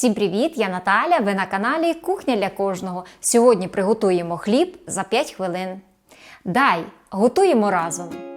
Всім привіт! Я Наталя. Ви на каналі Кухня для кожного. Сьогодні приготуємо хліб за 5 хвилин. Дай, готуємо разом.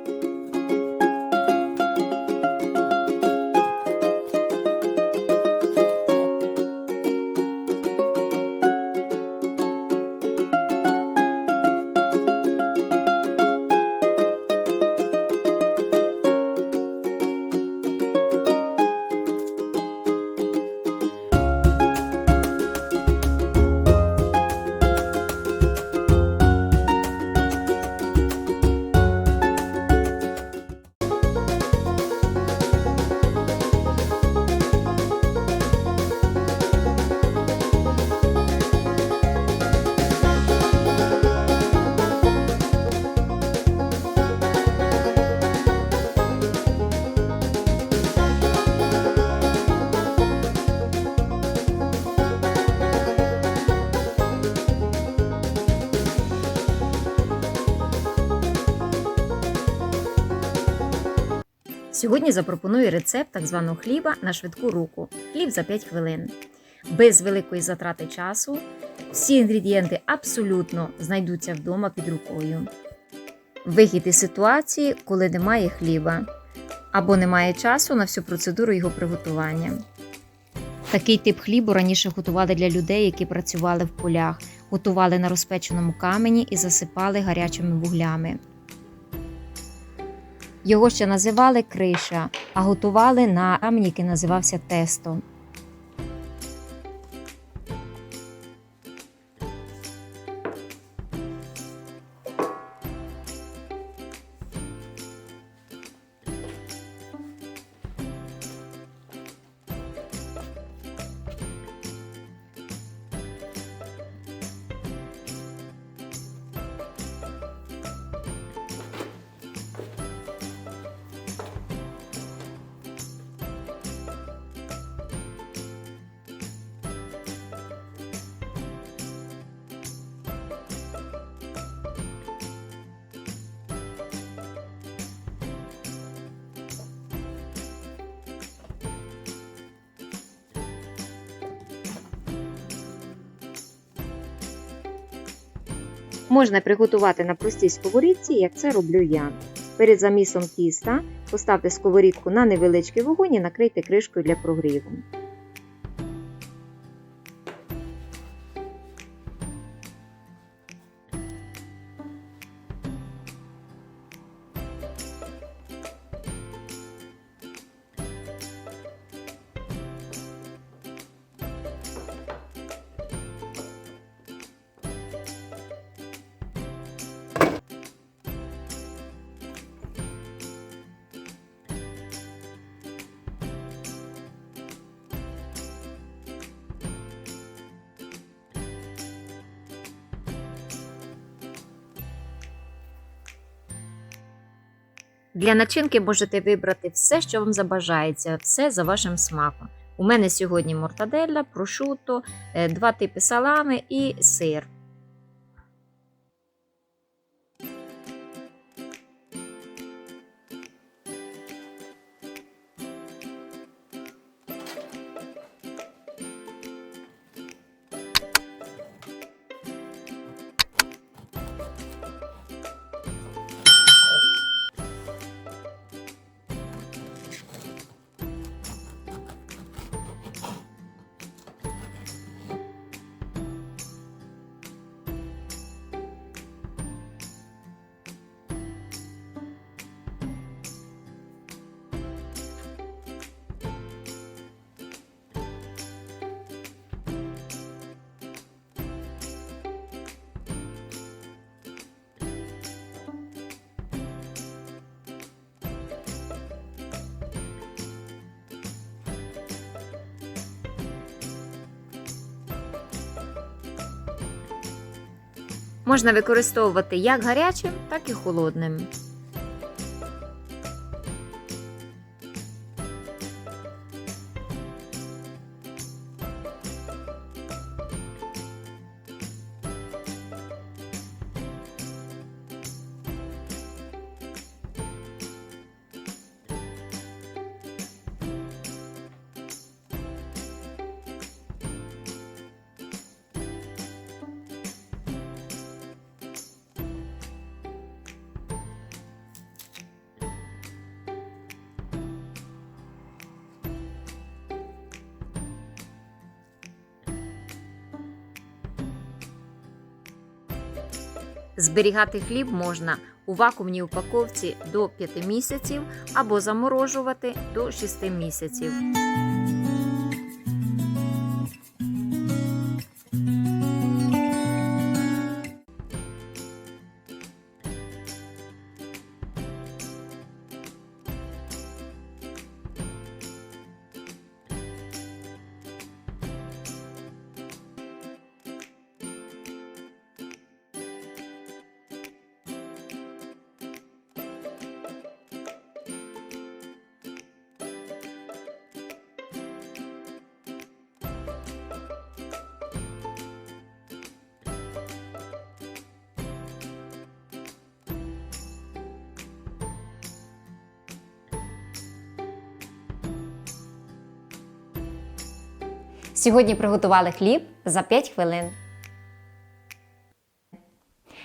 Сьогодні запропоную рецепт так званого хліба на швидку руку. Хліб за 5 хвилин. Без великої затрати часу. Всі інгредієнти абсолютно знайдуться вдома під рукою. Вихід із ситуації, коли немає хліба або немає часу на всю процедуру його приготування. Такий тип хлібу раніше готували для людей, які працювали в полях, готували на розпеченому камені і засипали гарячими вуглями. Його ще називали криша, а готували на камні, який називався тесто. Можна приготувати на простій сковорідці, як це роблю я. Перед замісом тіста поставте сковорідку на невеличкий вогонь і накрийте кришкою для прогріву. Для начинки можете вибрати все, що вам забажається, все за вашим смаком. У мене сьогодні мортаделла, прошуто, е, два типи салами і сир. Можна використовувати як гарячим, так і холодним. Зберігати хліб можна у вакуумній упаковці до 5 місяців або заморожувати до 6 місяців. Сьогодні приготували хліб за 5 хвилин.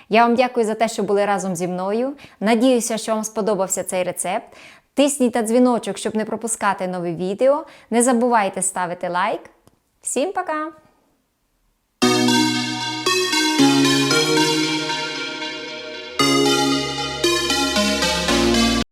Я вам дякую за те, що були разом зі мною. Надіюся, що вам сподобався цей рецепт. Тисніть на дзвіночок, щоб не пропускати нові відео. Не забувайте ставити лайк. Всім пока!